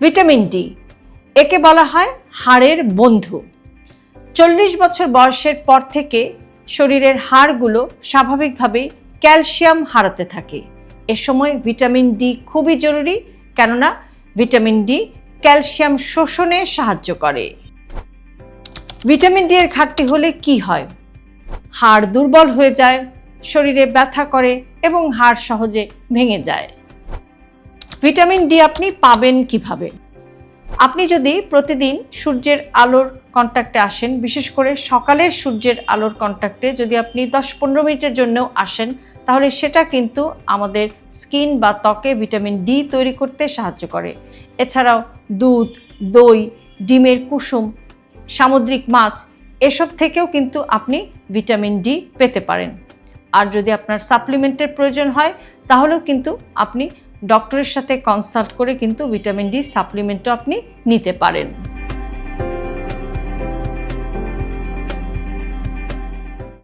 Vitamin D. একে বলা হয় হাড়ের বন্ধু। চল্লিশ বছর বয়সের পর থেকে শরীরের হাড়গুলো স্বাভাবিকভাবেই ক্যালসিয়াম হারাতে থাকে। এ সময় ভিটামিন ডি খুবই জরুরি, কেননা ভিটামিন ডি ক্যালসিয়াম শোষণে সাহায্য করে। ভিটামিন ডি এর ঘাটতি হলে কি হয়? হাড় দুর্বল হয়ে যায়, শরীরে ব্যথা করে এবং হাড় সহজে ভেঙে যায়। ভিটামিন ডি আপনি পাবেন কীভাবে? আপনি যদি প্রতিদিন সূর্যের আলোর কন্ট্যাক্টে আসেন, বিশেষ করে সকালের সূর্যের আলোর কন্ট্যাক্টে যদি আপনি দশ পনেরো মিনিটের জন্যও আসেন, তাহলে সেটা কিন্তু আমাদের স্কিন বা ত্বকে ভিটামিন ডি তৈরি করতে সাহায্য করে। এছাড়াও দুধ, দই, ডিমের কুসুম, সামুদ্রিক মাছ, এসব থেকেও কিন্তু আপনি ভিটামিন ডি পেতে পারেন। আর যদি আপনার সাপ্লিমেন্টের প্রয়োজন হয়, তাহলেও কিন্তু আপনি ডক্টরের সাথে কনসাল্ট করে কিন্তু ভিটামিন ডি সাপ্লিমেন্টও আপনি নিতে পারেন।